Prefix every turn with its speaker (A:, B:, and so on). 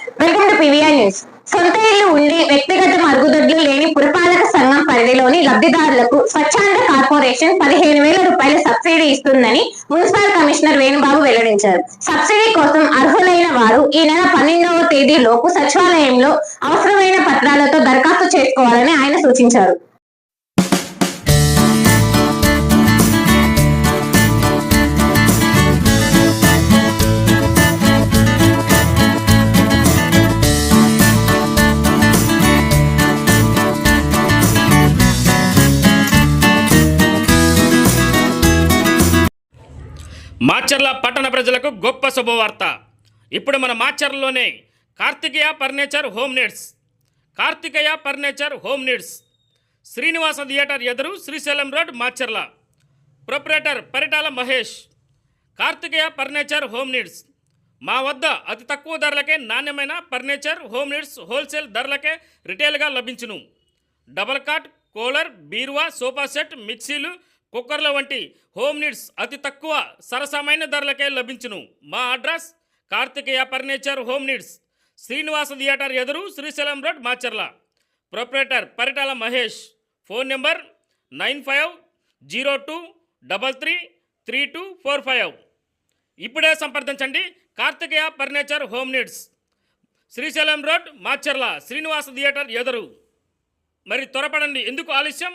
A: Welcome to PVR news? సొంత ఇల్లు ఉండి వ్యక్తిగత మరుగుదొడ్లు లేని పురపాలక సంఘం పరిధిలోని లబ్ధిదారులకు స్వచ్ఛంద కార్పొరేషన్ పదిహేను వేల రూపాయల సబ్సిడీ ఇస్తుందని మున్సిపల్ కమిషనర్ వేణుబాబు వెల్లడించారు. సబ్సిడీ కోసం అర్హులైన వారు ఈ నెల పన్నెండవ తేదీ లోపు సచివాలయంలో అవసరమైన పత్రాలతో దరఖాస్తు చేసుకోవాలని ఆయన సూచించారు.
B: మాచర్ల పట్టణ ప్రజలకు గొప్ప శుభవార్త. ఇప్పుడు మన మాచర్లలోనే Karthikeya furniture home needs. Karthikeya furniture home needs. Srinivasa theatre ఎదురు Srisailam road Macherla. Proprietor Paritala Mahesh. Karthikeya furniture home needs. మా వద్ద అతి తక్కువ ధరలకే నాణ్యమైన ఫర్నిచర్ హోమ్ నీడ్స్ హోల్సేల్ ధరలకే రిటైల్గా లభించును. డబల్ కాట్ కూలర్ బీరువా సోఫా సెట్ మిక్సీలు కుక్కర్ల వంటి హోమ్ నీడ్స్ అతి తక్కువ సరసమైన ధరలకే లభించును. మా address Karthikeya furniture home needs Srinivasa theatre ఎదురు Srisailam road Macherla. Proprietor Paritala Mahesh. Phone number nine five zero two double three three two four five. ఇప్పుడే సంప్రదించండి Karthikeya furniture home needs Srisailam road Macherla Srinivasa theatre ఎదురు. మరి త్వరపడండి ఎందుకు ఆలస్యం?